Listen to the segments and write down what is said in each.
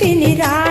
तिनि रा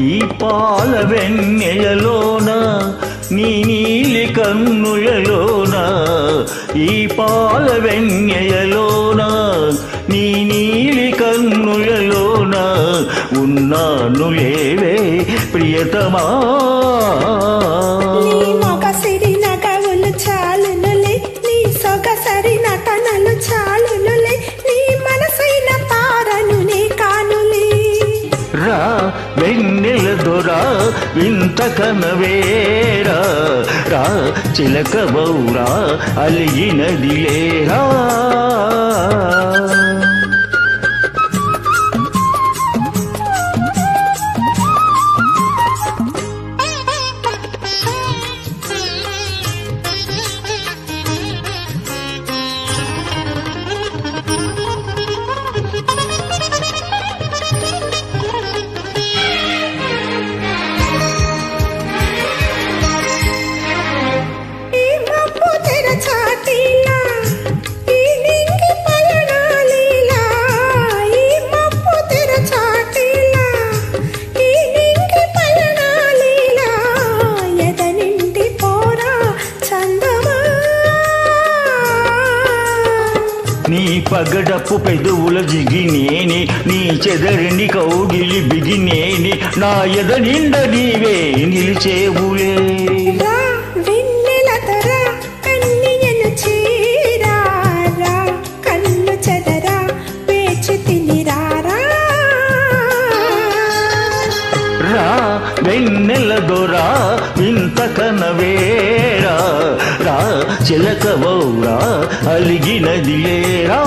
ఈ పాల వెన్నెలలోన నీ నీలి కన్నులలోన ఈ పాల వెన్నెలలోన నీ నీలి కన్నులలోన ఉన్నాను లేవే ప్రియతమా. నీ వింత కనవేరా రా చిలక బౌరా అలిగినదిలేరా నీ పగడపు పెదవుల జిగినేని నీ చెదరిని కౌగిలి బిగినేని నా ఎద నిండ నీవే నిలిచేవులే. వెన్నెల తర కన్నియను చీరారా రా చిలక బౌరా అలిగినదిలేరా